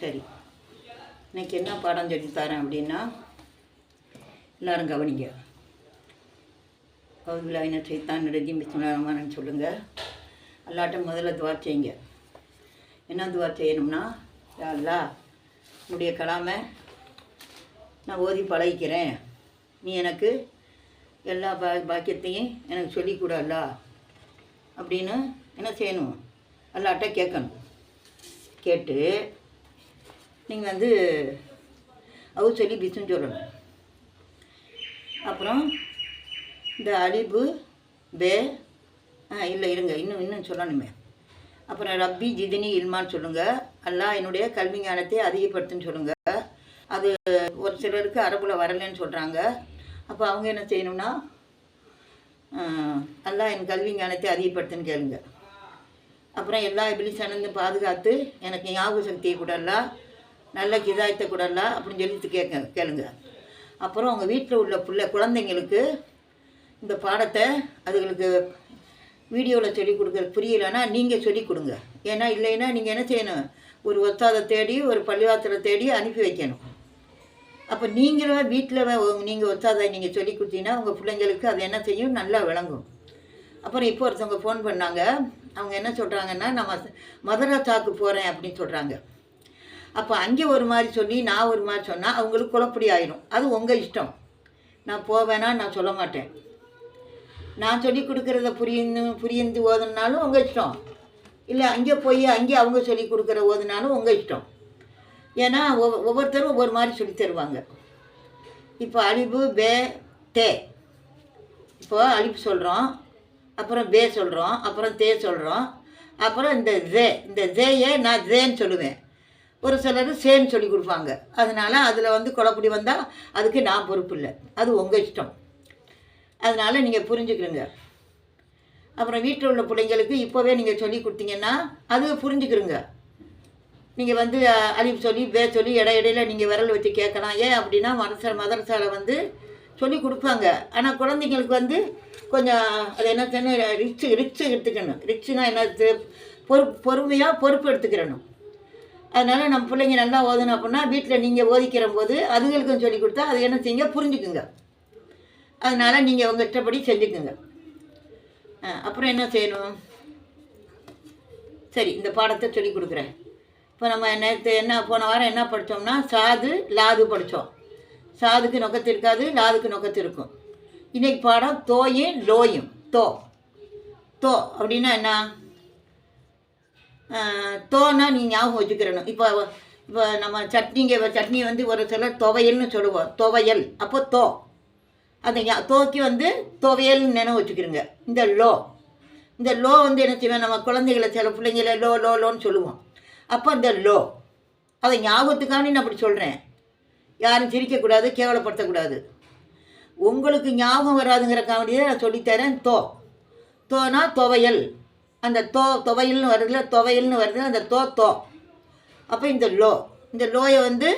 சரி. இன்றைக்கி என்ன பாடம் சொல்லி தரேன் அப்படின்னா எல்லோரும் கவனிங்க. கவுதுலாயின சைத்தான் நடத்தி மிஸ்லாமான்னு சொல்லுங்கள் அல்லாட்ட முதல்ல துவா செய்யுங்க. என்ன துவா செய்யணும்னா யாருல்லா உன்னுடைய கலாமை நான் ஓதி பழகிக்கிறேன். நீ எனக்கு எல்லா பா பாக்கியத்தையும் எனக்கு சொல்லிக் அப்படின்னு என்ன செய்யணும்? அல்லாட்ட கேட்கணும். கேட்டு நீங்கள் வந்து அவு சொல்லி பிசுன்னு சொல்லணும். அப்புறம் இந்த அலிபு பே ஆ இல்லை இருங்க. இன்னும் இன்னும் சொல்லணுமே. அப்புறம் ரப்பி ஜிதினி இல்மான்னு சொல்லுங்கள் அல்லாஹ் என்னுடைய கல்வி ஞானத்தை அதிகப்படுத்துன்னு சொல்லுங்கள் அது ஒரு சிலருக்கு அரபுல வரலைன்னு சொல்கிறாங்க அப்போ அவங்க என்ன செய்யணும்னா ஆஹ், அல்லாஹ் என் கல்வி ஞானத்தை அதிகப்படுத்துன்னு கேளுங்க. அப்புறம் எல்லா இபிலிசனந்து பாதுகாத்து எனக்கு ஞாபக சக்தியை கூட எல்லாம் நல்ல கிதாயத்தை கூடலாம் அப்படின்னு சொல்லிட்டு கேட்க கேளுங்க. அப்புறம் உங்கள் வீட்டில் உள்ள பிள்ளை குழந்தைங்களுக்கு இந்த பாடத்தை அதுகளுக்கு வீடியோவில் சொல்லிக் கொடுக்குறது புரியலைன்னா நீங்கள் சொல்லிக் கொடுங்க. ஏன்னா இல்லைன்னா நீங்கள் என்ன செய்யணும்? ஒரு ஒத்தாதை தேடி ஒரு பள்ளிவாசலை தேடி அனுப்பி வைக்கணும். அப்போ நீங்களும் வீட்டில் நீங்கள் ஒத்தாதை நீங்கள் சொல்லி கொடுத்தீங்கன்னா உங்கள் பிள்ளைங்களுக்கு அது என்ன செய்யும்? நல்லா விளங்கும். அப்புறம் இப்போ ஒருத்தவங்க ஃபோன் பண்ணாங்க. அவங்க என்ன சொல்கிறாங்கன்னா நான் மதுரா சாக்கு போகிறேன் அப்படின்னு சொல்கிறாங்க அப்போ அங்கே ஒரு மாதிரி சொல்லி நான் ஒரு மாதிரி சொன்னால் அவங்களுக்கு குழப்படி ஆயிடும் அது உங்கள் இஷ்டம். நான் போவேனா நான் சொல்ல மாட்டேன். நான் சொல்லி கொடுக்குறத புரியுந்து புரியுந்து ஓதுனாலும் உங்கள் இஷ்டம். இல்லை அங்கே போய் அங்கே அவங்க சொல்லி கொடுக்குற ஓதுனாலும் உங்கள் இஷ்டம். ஏன்னா ஒவ்வொ- ஒவ்வொருத்தரும் ஒவ்வொரு மாதிரி சொல்லி தருவாங்க. இப்போ அழிவு பே தே. இப்போ அழிப்பு சொல்கிறோம் அப்புறம் பே சொல்கிறோம் அப்புறம் தே சொல்கிறோம் அப்புறம் இந்த ஜே. இந்த ஜேயை நான் ஜேன்னு சொல்லுவேன். ஒரு சிலர் சேம் சொல்லி கொடுப்பாங்க. அதனால் அதில் வந்து குழப்படி வந்தால் அதுக்கு நான் பொறுப்பு இல்லை. அது உங்கள் இஷ்டம். அதனால் நீங்கள் புரிஞ்சுக்கிறங்க. அப்புறம் வீட்டில் உள்ள பிள்ளைங்களுக்கு இப்போவே நீங்கள் சொல்லி கொடுத்தீங்கன்னா அது புரிஞ்சுக்கிறங்க. நீங்கள் வந்து அழிவு அலிப் சொல்லி பே சொல்லி இட இடையில நீங்கள் விரல் வச்சு கேட்கலாம். ஏன் அப்படின்னா மதரசா மதரசாவில் வந்து சொல்லி கொடுப்பாங்க. ஆனால் குழந்தைங்களுக்கு வந்து கொஞ்சம் அது என்ன செய்யணும் ரிச்சு ரிச்சு எடுத்துக்கணும். ரிச்சுனா என்ன பொறுப்பு பொறுமையாக பொறுப்பு எடுத்துக்கிறணும். அதனால் நம்ம பிள்ளைங்க நல்லா ஓதணும் அப்படின்னா வீட்டில் நீங்கள் ஓதிக்கிற போது அதுகளுக்கும் சொல்லி கொடுத்தா அது என்ன செய்யுங்க? புரிஞ்சுக்குங்க. அதனால் நீங்கள் உங்கள் இஷ்டப்படி செஞ்சுக்குங்க. அப்புறம் என்ன செய்யணும்? சரி இந்த பாடத்தை சொல்லி கொடுக்குறேன். இப்போ நம்ம நேற்று என்ன போன வாரம் என்ன படித்தோம்னா சாது லாது படித்தோம். சாதுக்கு நொக்கத்து இருக்காது லாதுக்கு நொக்கத்து இருக்கும். இன்றைக்கி பாடம் தோயும் லோயும். தோ. தோ அப்படின்னா என்ன? தோனா நீ ஞாபகம் வச்சுக்கிறணும். இப்போ இப்போ நம்ம சட்னிங்க சட்னி வந்து ஒரு சில துவையல்னு சொல்லுவோம். துவையல். அப்போ தோ. அந்த தோக்கி வந்து துவையல்னு நினைவு வச்சுக்கிறோங்க. இந்த லோ. இந்த லோ வந்து என்ன செய்வேன் நம்ம குழந்தைகளை சில பிள்ளைங்கள லோ லோ லோன்னு சொல்லுவோம். அப்போ இந்த லோ. அதை ஞாபகத்துக்காண்டி நான் அப்படி சொல்கிறேன் யாரும் சிரிக்கக்கூடாது கேவலப்படுத்தக்கூடாது. உங்களுக்கு ஞாபகம் வராதுங்கிறக்காண்டியே நான் சொல்லித்தரேன் தோ. தோனா துவையல். அந்த தோ துவையல்னு வருதுல துவையல்னு வருது அந்த தோ தோ. அப்போ இந்த லோ. இந்த லோயை வந்து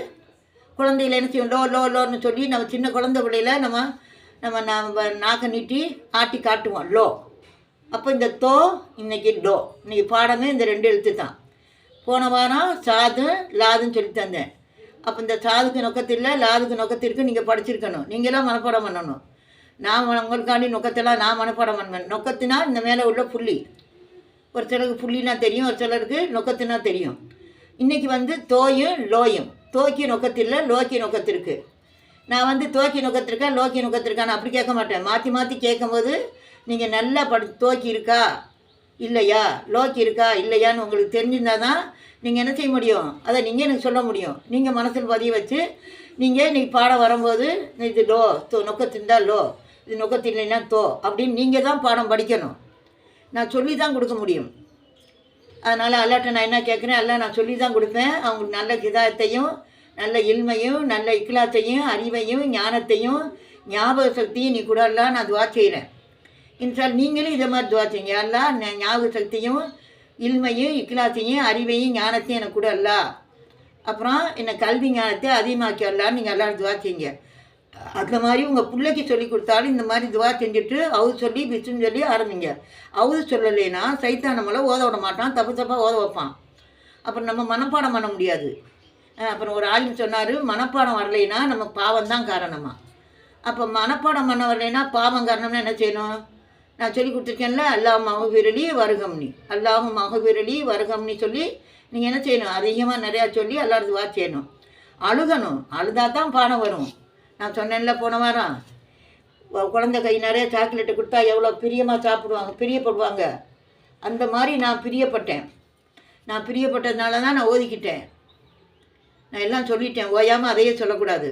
குழந்தையில என்ன செய்யும்? லோ லோ லோன்னு சொல்லி நம்ம சின்ன குழந்தை பிள்ளையில நம்ம நம்ம நம்ம நாக்கை நீட்டி ஆட்டி காட்டுவோம். லோ. அப்போ இந்த தோ இன்னைக்கு லோ. இன்னைக்கு பாடமே இந்த ரெண்டு எழுத்து தான் போன வாரம் சாது லாதுன்னு சொல்லி தந்தேன். அப்போ இந்த சாதுக்கு நொக்கத்தில் லாதுக்கு நொக்கத்திற்கு நீங்கள் படிச்சிருக்கணும். நீங்களாம் மனப்பாடம் பண்ணணும். நான் உங்களுக்காண்டி நொக்கத்தெல்லாம் நான் மனப்பாடம் பண்ணுவேன். நொக்கத்தினா இந்த மேலே உள்ள புள்ளி. ஒரு சிலருக்கு புள்ளினா தெரியும் ஒரு சிலருக்கு நொக்கத்துனா தெரியும். இன்றைக்கி வந்து தோயும் லோயும். தோக்கி நொக்கத்தில் லோக்கி நொக்கத்திற்கு நான் வந்து தோக்கி நொக்கத்திருக்கா லோக்கி நொக்கத்திருக்கான்னு அப்படி கேட்க மாட்டேன். மாற்றி மாற்றி கேட்கும்போது நீங்கள் நல்லா படு தோக்கி இருக்கா இல்லையா லோக்கி இருக்கா இல்லையான்னு உங்களுக்கு தெரிஞ்சிருந்தா தான் நீங்கள் என்ன செய்ய முடியும்? அதை நீங்கள் எனக்கு சொல்ல முடியும். நீங்கள் மனசில் பதிய வச்சு நீங்கள் இன்றைக்கி பாடம் வரும்போது இது லோ தோ நொக்கத்திருந்தால் லோ இது நொக்கத்தில்லைன்னா தோ அப்படின்னு நீங்கள் தான் பாடம் படிக்கணும். நான் சொல்லி தான் கொடுக்க முடியும். அதனால் அல்லாட்ட நான் என்ன கேட்குறேன்? அல்ல நான் சொல்லி தான் கொடுப்பேன். அவங்களுக்கு நல்ல கிதாயத்தையும் நல்ல இல்மையும் நல்ல இக்கிலாத்தையும் அறிவையும் ஞானத்தையும் ஞாபக சக்தியும் நீ கூட எல்லாம் நான் துவா செய்கிறேன் இன்சால் நீங்களும் இதை மாதிரி துவா செய்யுங்க. எல்லாம் ஞாபக சக்தியும் இல்மையும் இக்கிலாத்தையும் அறிவையும் ஞானத்தையும் எனக்கு கூட அல்ல அப்புறம் என்னை கல்வி ஞானத்தை அதிகமாக்கி அல்லான்னு நீங்கள் எல்லோரும் துவா செய்யுங்க. அந்த மாதிரி உங்கள் பிள்ளைக்கு சொல்லி கொடுத்தாலும் இந்த மாதிரி துவா செஞ்சுட்டு அவுது சொல்லி பிச்சுன்னு சொல்லி ஆரம்பிங்க. அவுது சொல்லலைன்னா சைத்தான் நம்மளை ஓத விட மாட்டான் தப்பு தப்பாக ஓத வைப்பான். அப்புறம் நம்ம மனப்பாடம் பண்ண முடியாது. அப்புறம் ஒரு ஆளும் சொன்னார் மனப்பாடம் வரலைன்னா நம்ம பாவம் தான் காரணமாக அப்போ மனப்பாடம் பண்ண வரலைன்னா பாவம் காரணம்னா என்ன செய்யணும்? நான் சொல்லி கொடுத்துருக்கேன்ல அல்லாஹ் மகவிரலி வருகம்னி. அல்லாஹ் மகவிரலி வருகம்னி சொல்லி நீங்கள் என்ன செய்யணும்? அதிகமாக நிறையா சொல்லி எல்லாரும் வா செய்யணும். அழுகணும். அழுதா தான் பாடம் வரும். நான் சொன்னேன்ல போன வாரம். குழந்த குழந்தை கை நிறைய சாக்லேட்டு கொடுத்தா எவ்வளோ பிரியமாக சாப்பிடுவாங்க பிரியப்படுவாங்க. அந்த மாதிரி நான் பிரியப்பட்டேன். நான் பிரியப்பட்டதுனால தான் நான் ஓதிக்கிட்டேன். நான் எல்லாம் சொல்லிட்டேன் ஓயாமல் அதையே சொல்லக்கூடாது.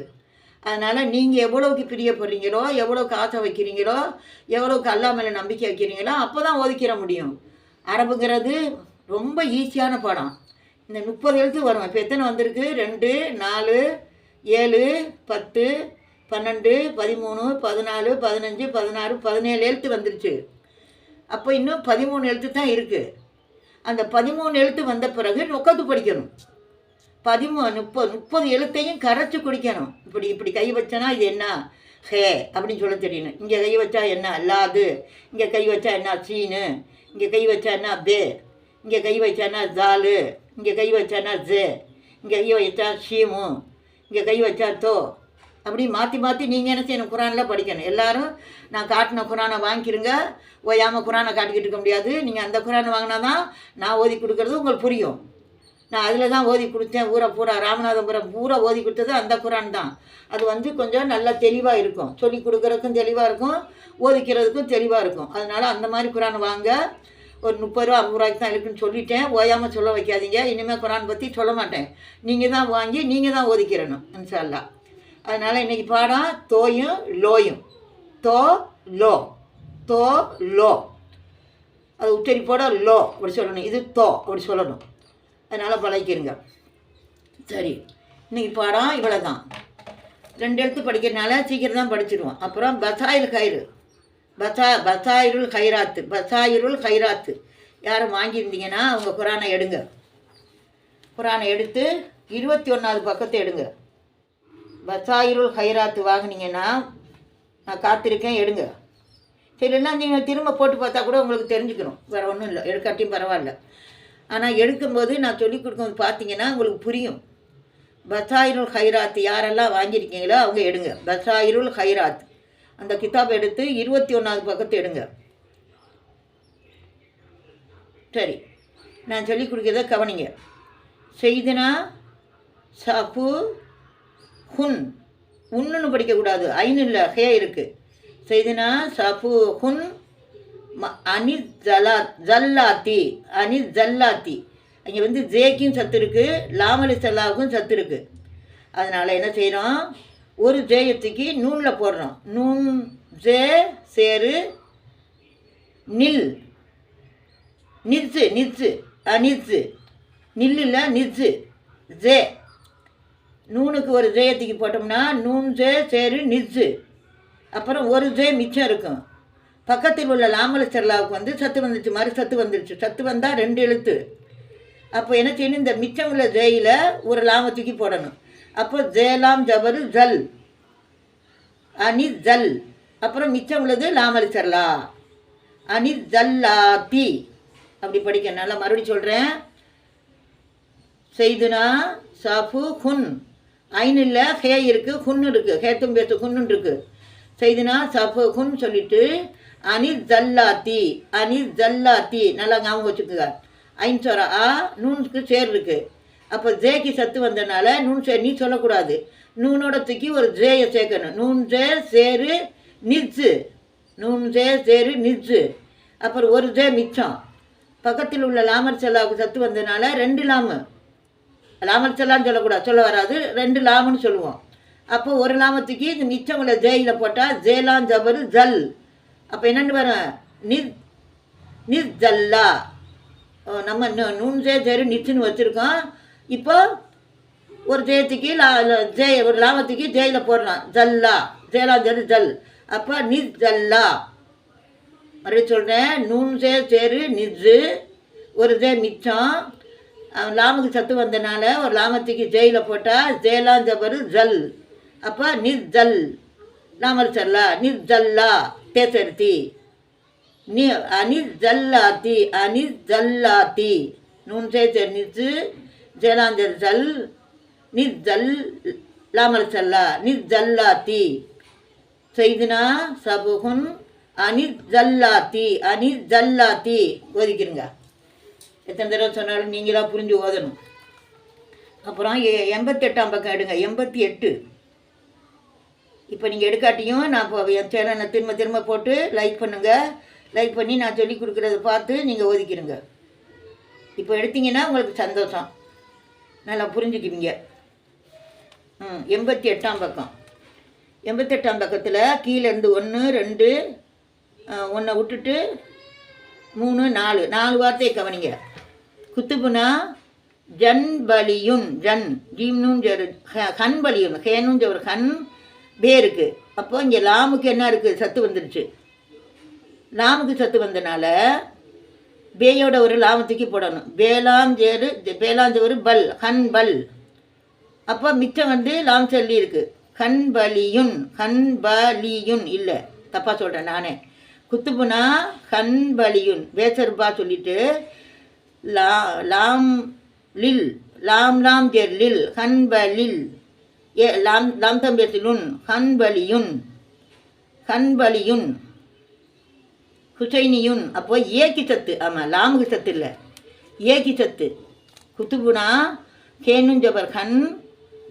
அதனால் நீங்கள் எவ்வளோக்கு பிரியப்படுறீங்களோ எவ்வளோக்கு ஆசை வைக்கிறீங்களோ எவ்வளோக்கு அல்லா மேலே நம்பிக்கை வைக்கிறீங்களோ அப்போ தான் ஒதுக்கிற முடியும். அரபுங்கிறது ரொம்ப ஈஸியான பாடம். இந்த முப்பது எழுத்து வரும். இப்போ எத்தனை வந்திருக்கு? ரெண்டு நாலு ஏழு பத்து பன்னெண்டு பதிமூணு பதினாலு பதினஞ்சு பதினாறு பதினேழு எழுத்து வந்துருச்சு. அப்போ இன்னும் பதிமூணு எழுத்து தான் இருக்குது அந்த பதிமூணு எழுத்து வந்த பிறகு உட்காந்து படிக்கணும். பதிமூ முப்பது முப்பது எழுத்தையும் கரைச்சி குடிக்கணும். இப்படி இப்படி கை வச்சனா இது என்ன? ஹே அப்படின்னு சொல்ல தெரியணும். இங்கே கை வச்சா என்ன? அல்லாது. இங்கே கை வச்சா என்ன? சீனு. இங்கே கை வச்சா என்ன? பே. இங்கே கை வச்சா என்ன? ஜாலு. இங்கே கை வச்சா என்ன? ஜே. இங்கே கை வச்சா ஷீமு. இங்கே கை வச்சா தோ. அப்படி மாற்றி மாற்றி நீங்கள் என்ன செய்யணும்? குரானில் படிக்கணும். எல்லோரும் நான் காட்டின குரானை வாங்கிக்கிருங்க. ஓயாமல் குரானை காட்டிக்கிட்டு இருக்க முடியாது. நீங்கள் அந்த குரானை வாங்கினா தான் நான் ஓதி கொடுக்குறது உங்களுக்கு புரியும். நான் அதில் தான் ஓதி கொடுத்தேன். ஊரை பூரா ராமநாதபுரம் பூரா ஓதி கொடுத்தது அந்த குரான் தான். அது வந்து கொஞ்சம் நல்லா தெளிவாக இருக்கும். சொல்லி கொடுக்குறதுக்கும் தெளிவாக இருக்கும். ஓதிக்கிறதுக்கும் தெளிவாக இருக்கும். அதனால் அந்த மாதிரி குரான் வாங்க. ஒரு முப்பது ரூபா ஐம்பது ரூபாய்க்கு தான் இருக்குன்னு சொல்லிட்டேன். ஓயாமல் சொல்ல வைக்காதீங்க. இனிமேல் குரான் பற்றி சொல்ல மாட்டேன். நீங்கள் தான் வாங்கி நீங்கள் தான் ஓதிக்கிறணும். இன்ஷால்லா அதனால் இன்றைக்கி பாடம் தோயும் லோயும். தோ லோ. தோ லோ. அது உச்சரிப்போட லோ அப்படி சொல்லணும். இது தோ அப்படி சொல்லணும். அதனால் பழகிக்கிறங்க சரி. இன்றைக்கி பாடம் இவ்வளோ தான் ரெண்டு எழுத்து படிக்கிறதுனால சீக்கிரம் தான் படிச்சிடுவோம் அப்புறம் பசாயில் கயிறு. பசா பசாயிருள் ஹைராத்து பசாயிருள் ஹைராத்து யாரும் வாங்கியிருந்தீங்கன்னா அவங்க குரானை எடுங்க. குரானை எடுத்து இருபத்தி ஒன்றாவது பக்கத்தை எடுங்க. பசாயிருள் ஹைராத்து வாங்கினீங்கன்னா நான் காத்திருக்கேன் எடுங்க. சரின்னா நீங்கள் திரும்ப போட்டு பார்த்தா கூட உங்களுக்கு தெரிஞ்சுக்கணும். வேறு ஒன்றும் இல்லை. எடுக்காட்டியும் பரவாயில்ல. ஆனால் எடுக்கும்போது நான் சொல்லிக் கொடுக்கும்போது பார்த்தீங்கன்னா உங்களுக்கு புரியும். பசாயிருள் ஹைராத் யாரெல்லாம் வாங்கியிருக்கீங்களோ அவங்க எடுங்க. பசாயிருள் ஹைராத். அந்த கிதாப் எடுத்து இருபத்தி ஒன்றாவது பக்கத்து எடுங்க. சரி. நான் சொல்லிக் கொடுக்கிறத கவனிங்க. செய்தினா சாப்பு ஹுன் உன்னுன்னு படிக்கக்கூடாது. ஐன் இல்லை ஹே இருக்குது செய்தினா சஃபு ஹுன் ம அனி ஜலா ஜல்லாத்தி அனி ஜல்லாத்தி. இங்கே வந்து ஜேக்கும் சத்து இருக்குது லாமலி சல்லாவுக்கும் சத்து இருக்குது அதனால் என்ன செய்கிறோம் ஒரு ஜேயத்துக்கு நூனில் போடுறோம். நூன் ஜே சேரு நில். நிச்சு நிச்சு அனிச்சு நில்லில் நிச்சு ஜே. நூனுக்கு ஒரு ஜெயத்துக்கு போட்டோம்னா நூன் ஜே சேரு நிஜு. அப்புறம் ஒரு ஜே மிச்சம் இருக்கும். பக்கத்தில் உள்ள லாமலச்சர்லாவுக்கு வந்து சத்து வந்துச்சு மாதிரி சத்து வந்துருச்சு. சத்து வந்தால் ரெண்டு எழுத்து. அப்போ என்ன செய்யணும்? இந்த மிச்சம் உள்ள ஜெயில் ஒரு லாம தூக்கி போடணும். அப்போ ஜேலாம் ஜபரு ஜல். அனி ஜல். அப்புறம் மிச்சம் உள்ளது லாமலச்சர்லா. அனி ஜல்லாத்தி. அப்படி படிக்க நல்லா மறுபடியும் சொல்கிறேன் செய்துனா சாஃபு ஹுன் ஐன் இல்லை ஹே இருக்குது ஹுன் இருக்குது ஹேத்தும் பேத்து ஹுன்னு இருக்குது செய்தினா சஃபு ஹுன் சொல்லிட்டு அனி ஜல்லாத்தி அனி ஜல்லாத்தி. நல்லா ஞாபகம் வச்சுக்கோங்க. ஐன் சொரா ஆ நூனுக்கு சேர் இருக்குது அப்போ ஜேக்கு சத்து வந்தனால நூன் சே நீ சொல்லக்கூடாது. நூனோட தூக்கி ஒரு ஜேயை சேர்க்கணும். நூன் ஜே சேரு நிச்சு நூன் ஜே சேரு நிச்சு அப்புறம் ஒரு ஜே மிச்சம். பக்கத்தில் உள்ள லாமர் செல்லாவுக்கு சத்து வந்தனால ரெண்டு லாமு. லாமர் செல்லான்னு சொல்லக்கூடாது. சொல்ல வராது. ரெண்டு லாமுன்னு சொல்லுவோம். அப்போ ஒரு லாமத்துக்கு இந்த மிச்சம் உள்ள ஜேயில் போட்டால் ஜேலான் ஜபரு ஜல். அப்போ என்னென்னு வரும் நிர் நிர் ஜல்லா ஓ, நம்ம நு- நூன் ஜே ஜெரு நிச்சுன்னு வச்சுருக்கோம். இப்போ ஒரு ஜெயத்துக்கு லா ஜெய ஒரு லாபத்துக்கு ஜெயில போடுறோம் ஜல்லா. ஜெயலா ஜெரு ஜல். அப்போ நிர் ஜல்லா மறுபடியும் சொல்கிறேன் நூன் ஜே சேரு நிஜு ஒரு ஜே மிச்சம். லாமுக்கு சத்து வந்தனால ஒரு லாமத்துக்கு ஜெயில போட்டால் ஜெயலாம் ஜபரு ஜல். அப்போ நிர்ஜல். லாமர் லாமல் சல்லா நிர்ஜல்லா. தேசர்த்தி. நீ ஜல்லாத்தி ஜல்லாத்தி நூன் சேச்சர் நிச்சு ஜெயலாஞ்சர் ஜல் நிர்ஜல் லாமல் சல்லா நிர் ஜல்லாத்தி செய்துனா சபுகுன் அனிர்ஜல்லாத்தி ஜல்லாத்தி ஒதுக்கிருங்க. ஜல்லாத்தி எத்தனை தடவை சொன்னாலும் நீங்களாக புரிஞ்சு ஓதணும். அப்புறம் எ- எண்பத்தெட்டாம் பக்கம் எடுங்க எண்பத்தி எட்டு இப்போ நீங்கள் எடுக்காட்டியும் நான் இப்போ என் சேனலை திரும்ப திரும்ப போட்டு லைக் பண்ணுங்கள் லைக் பண்ணி நான் சொல்லி கொடுக்குறத பார்த்து நீங்கள் ஒதுக்கிடுங்க இப்போ எடுத்தீங்கன்னா உங்களுக்கு சந்தோஷம். நல்லா புரிஞ்சுக்குவீங்க. ம் எண்பத்தி எட்டாம் பக்கம். எண்பத்தெட்டாம் பக்கத்தில் கீழேருந்து ஒன்று ரெண்டு ஒன்றை விட்டுட்டு மூணு நாலு. நாலு வார்த்தையை கவனிங்க. குத்துபுனா ஜன் பலியுன் ஜன் ஜீம்னும் ஜரு ஹன் பலியுன் ஹேனும் ஒரு ஹன் பே இருக்கு அப்போ இங்கே லாமுக்கு என்ன இருக்குது சத்து வந்துருச்சு. லாமுக்கு சத்து வந்தனால பேயோட ஒரு லாம தூக்கி போடணும். பேலாம் ஜேரு பேலாஞ்சவர் பல் ஹன் பல். அப்போ மிச்சம் வந்து லாம் சொல்லி இருக்கு. கண் பலியுன் கண் பலியுன் இல்லை. தப்பாக சொல்கிறேன் நானே. குத்துப்புனா ஹன் பலியுன் பேசருபா சொல்லிட்டு லா லாம் லில் லாம் லாம் ஜெர் லில் ஹன்பலில் ஏ லாம் லாம் தம்பேசிலுன் ஹன்பலியுன் ஹன்பலியுன் ஹுசைனியுன் அப்போ ஏக்கி சத்து ஆமாம் லாமுக்கு சத்து இல்லை. ஏக்கி சத்து. குத்துபுனா கேனும் ஜபர் கண்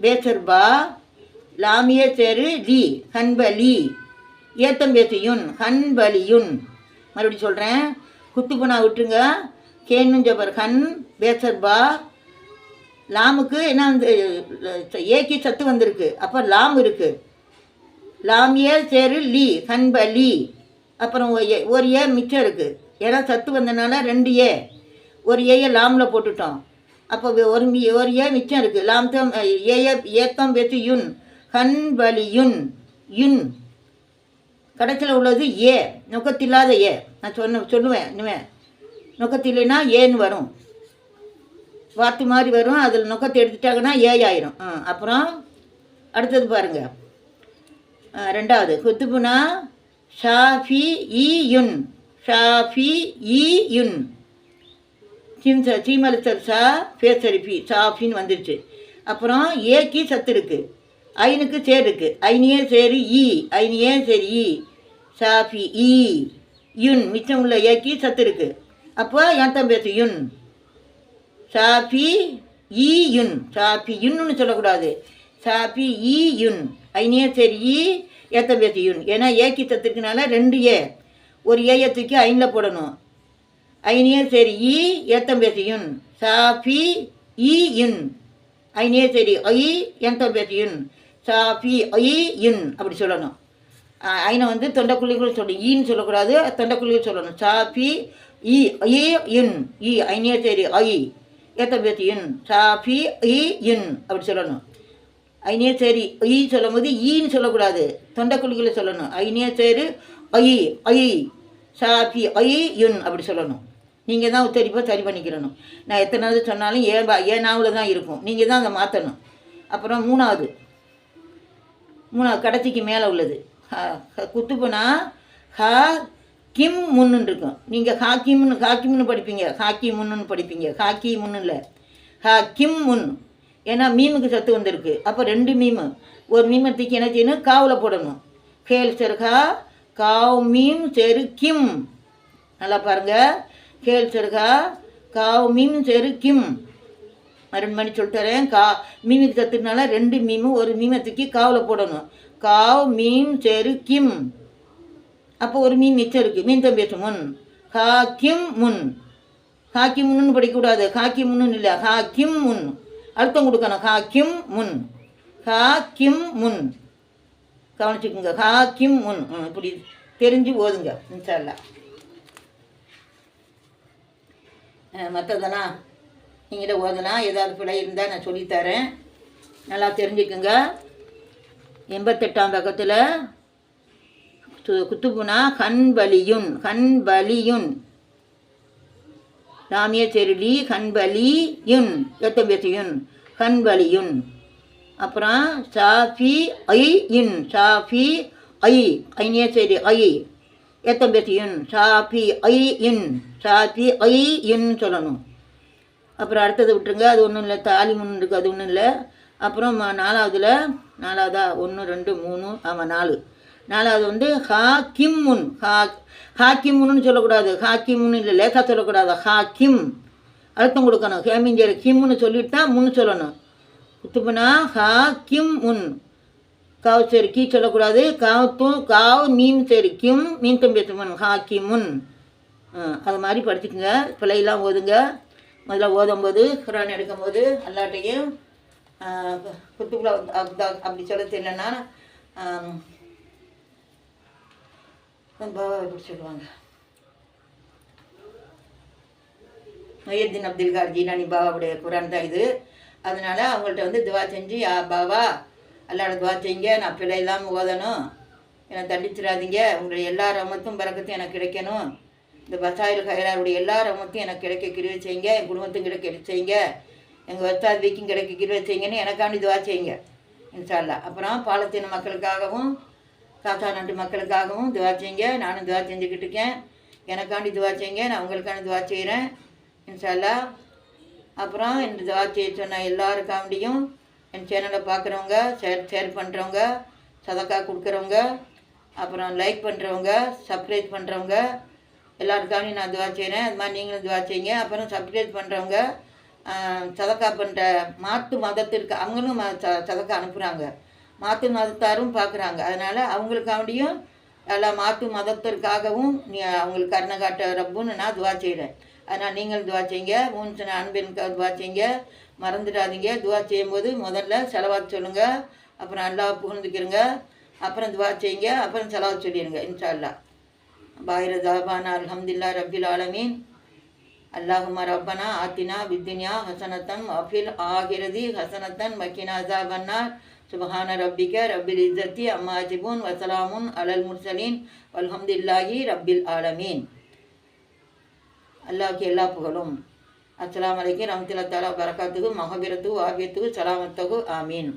பேசர்பா லாமிய சேரு லி ஹன்பலி ஏத்தம் பேசியுன் ஹன்பலியுன் மறுபடியும் சொல்கிறேன் குத்துபுனா விட்டுருங்க. கேனும் ஜபர் பேசர்பா லாமுக்கு என்ன வந்து ஏக்கி சத்து வந்திருக்கு. அப்போ லாம் இருக்குது ஏ சேரு லீ ஹன்ப லீ. அப்புறம் ஒரு ஏ- ஒரு ஏ மிச்சம் இருக்குது ஏன்னா சத்து வந்தனால ரெண்டு ஏ. ஒரு ஏயை லாமில் போட்டுட்டோம். அப்போ ஒரு ஒரு ஏ மிச்சம் இருக்குது லாம் தம் ஏய ஏத்தம் வெத்து யுன். ஹன்பலி யுன். யுன். கடைசியில் உள்ளது ஏ. நுக்கத்தில்லாத ஏ. நான் சொன்ன சொல்லுவேன் இனிமேல் நுக்கத்தில்லைனா ஏன்னு வரும். வாத்து மாதிரி வரும். அதில் நுக்கத்தை எடுத்துட்டாங்கன்னா ஏ ஆயிரும். ஆ, அப்புறம் அடுத்தது பாருங்கள் ரெண்டாவது. குத்துபுனா ஷாஃபி இ யுன். ஷாஃபி ஈ யுன். சிம் ச சா பேசரிஃபி சாஃபின்னு வந்துருச்சு. அப்புறம் ஏக்கி சத்து இருக்கு. ஐனுக்கு சேர் இருக்குது ஐனியே சேரு இ ஐனியே சரி இ ஷாஃபி இ யுன். மிச்சம் உள்ள ஏக்கி சத்து இருக்குது அப்போ என் தம்பி யுன். சாபி ஈ யுன். சாபி யுன்னு சொல்லக்கூடாது. சாபி ஈ யுன். ஐனியே சரி ஈ ஏத்த பேசி யுன். ஏன்னா ஏக்கி தத்துக்குனால ரெண்டு ஏ. ஒரு ஏயை தூக்கி ஐனில் போடணும். ஐனியே சரி ஈ ஏத்தம் பேசி யுன். சாபி ஈ யுன். ஐனியே சரி ஐ என் பேசி யுன். சாபி ஐ யுன் அப்படி சொல்லணும். ஐனை வந்து தொண்டைக்குழிக்குள் சொல்லணும் ஈன்னு சொல்லக்கூடாது. தொண்டைக்குழிக்குள் சொல்லணும். சாபி இ ஐ இன் இ ஐனியே சரி ஐ ஏத்த பேசி இன் சாஃபி இ இன் அப்படி சொல்லணும் ஐனியே சரி ஈ சொல்லும் போது ஈன்னு சொல்லக்கூடாது தொண்டைக்குழிக்குள்ள சொல்லணும் ஐனியே சரி ஐ ஐ சாஃபி ஐ இன் அப்படி சொல்லணும் நீங்கள் தான் உத்தரிப்பாக சரி பண்ணிக்கிறணும் நான் எத்தனாவது சொன்னாலும் ஏன் பா ஏன் தான் இருக்கும் நீங்கள் தான் அதை மாற்றணும் அப்புறம் மூணாவது மூணாவது கடைசிக்கு மேலே உள்ளது ஹ- ஹ- குத்துப்புனா ஹா கிம் முன்னு இருக்கும். நீங்கள் ஹாக்கிம்னு ஹாக்கிம்னு படிப்பீங்க. ஹாக்கி முன்னு படிப்பீங்க. ஹாக்கி முன்னு இல்லை ஹா கிம் முன். ஏன்னா மீமுக்கு சத்து வந்திருக்கு. அப்போ ரெண்டு மீமு. ஒரு மீமை தூக்கி என்ன செய்யணும்? காவில் போடணும். கேல் செருகா காவ் மீம் செரு கிம். நல்லா பாருங்கள் கேல் செருகா காவ் மீம் செரு கிம். ரெண்டு மணி சொல்லித்தரேன் கா மீமுக்கு சத்துனால ரெண்டு மீமும் ஒரு மீமை தூக்கி காவில் போடணும். காவ் மீம் செரு கிம். அப்போ ஒரு மீன் மிச்சம் இருக்குது மீன் தம்பி முன். ஹாக்கிம் கிம் முன். ஹாக்கி முன்னு படிக்கக்கூடாது. ஹாக்கி முன்னு இல்லை. ஹா கிம் முன். அழுத்தம் கொடுக்கணும். ஹா கிம் முன். ஹா கிம் முன். கவனிச்சுக்குங்க. ஹா கிம் முன் இப்படி தெரிஞ்சு ஓதுங்க இன்ஷால்லா மற்றதெல்லாம் நீங்களே ஓதுனா ஏதாவது பிழை இருந்தால் நான் சொல்லித்தரேன் நல்லா தெரிஞ்சுக்குங்க. எண்பத்தெட்டாம் பக்கத்தில் குத்துபுனா ஹன்பலியுன் ஹன்பலியுன் ஹன் லாமிய செருளி ஹன்பலியுன் பலியுன் ஹன்பலியுன் அப்புறம் சாஃபி ஐ இன் சாஃபி ஐ ஐனிய சரி ஐ எத்தம் சாஃபி ஐ இன் சாஃபி ஐ இன் சொல்லணும். அப்புறம் அடுத்தது விட்டுருங்க அது ஒன்றும் இல்லை தாலி முன்னு இருக்குது அது ஒன்றும் இல்லை. அப்புறம் நாலாவதில் நாலாவதுல நாலாவதா ஒன்று ரெண்டு மூணு ஆமாம் நாலு. நாலாவது வந்து ஹா கிம் முன் ஹா ஹாக்கிம்னு சொல்லக்கூடாது. ஹாக்கிம்னு இல்லை லேசாக சொல்லக்கூடாது. ஹா கிம் அழுத்தம் கொடுக்கணும் ஹேமிஞ்சர் கிம்னு சொல்லிட்டு தான் முன்னு சொல்லணும். குத்துப்புனா ஹா கிம் முன் காவ் சரி கீ சொல்லக்கூடாது. காவ் தூ காவ் மீம் சரி கிம் மீன் தம்பி முன் ஹா கிமுன் அது மாதிரி படிச்சுக்கோங்க. பிள்ளையெல்லாம் ஓதுங்க. முதல்ல ஓதும்போது குரான் எடுக்கும்போது எல்லாட்டையும் குத்துக்குள்ள அப்படி சொல்ல தெரியலன்னா ஆம், பாபா எப்படி சொல்லுவாங்க? அப்துல் கார் ஜீனானி பாபாவுடைய குரான் தான் இது. அதனால அவங்கள்ட்ட வந்து துவா செஞ்சு யா பாபா அல்லாட துவா செய்யுங்க. நான் பிள்ளை இல்லாமல் ஓதணும். என்னை தண்டிச்சிடாதீங்க. உங்களுடைய எல்லா ரமத்தும் பறக்கத்தும் எனக்கு கிடைக்கணும். இந்த பசாயில் ஹைராருடைய எல்லா ரமத்தையும் எனக்கு கிடைக்க கிருவை செய்யுங்க. என் குடும்பத்தும் கிடைக்க செய்யுங்க. எங்கள் வஸ்தாத் கிடைக்க கிருவை செய்யுங்கன்னு எனக்காண்டி துவா செய்யுங்க. இன்ஷால்லா அப்புறம் பாலத்தீன மக்களுக்காகவும் காத்தா நாட்டு மக்களுக்காகவும் துவா செய்யுங்க. நானும் துவா செஞ்சுக்கிட்டு இருக்கேன். எனக்காண்டி துவா செய்யுங்க. நான் உங்களுக்காண்டி துவா செய்கிறேன் இன்ஷால்லா. அப்புறம் இந்த துவா செய்ய சொன்ன எல்லாருக்காண்டியும் என் சேனலை பார்க்குறவங்க ஷேர் ஷேர் பண்ணுறவங்க சதக்கா கொடுக்குறவங்க அப்புறம் லைக் பண்ணுறவங்க சப்ஸ்கிரைப் பண்ணுறவங்க எல்லாருக்காண்டியும் நான் துவா செய்கிறேன் அது மாதிரி நீங்களும் துவா செய்யுங்க. அப்புறம் சப்ஸ்கிரைப் பண்ணுறவங்க சதக்கா பண்ணுற மாற்று மதத்திற்கு அவங்களும் ம- ச- சதக்கா அனுப்புகிறாங்க மாற்று மதத்தாரும் பார்க்குறாங்க. அதனால் அவங்களுக்காண்டியும் எல்லா மாற்று மதத்திற்காகவும் நீ அவங்களுக்கு கருணை காட்ட ரப்புன்னு நான் துவா செய்கிறேன் அதனால் நீங்கள் துவா செய்யுங்க. மூணு சின்ன அன்பின்காக துவா செய்யுங்க. மறந்துடாதீங்க. துவா செய்யும்போது முதல்ல செலவாக சொல்லுங்கள் அப்புறம் அல்லாஹ் புகழ்ந்துக்கிறங்க. அப்புறம் துவா செய்யுங்க. அப்புறம் செலவாக சொல்லிடுங்க இன்ஷால்லா அல்லாஹ் பாயிர தாபானா ரபில் ஆலமீன். அல்லாஹுமா ரப்பனா ஆத்தினா வித்தினியா ஹசனத்தன் அஃபில் ஆகிரதி ஹசனத்தன் வக்கினா ஜாபன்னார் சுபஹான ரப்பிக ரப்பில் இஸ்ஸத்தி அம்மா அஜிபூன் வசலாமுன் அலல் முர்சலீன் அல்ஹம்துல்லாஹி ரப்பில் ஆலமீன் அல்லாஹ்க்கு எல்லா புகழும் அஸ்லாம் அலைக்கும் ரம்துல்லா தாலா பரகாத்துஹு மஹபிரத்து ஆபியத்து சலாமத்தகு ஆமீன்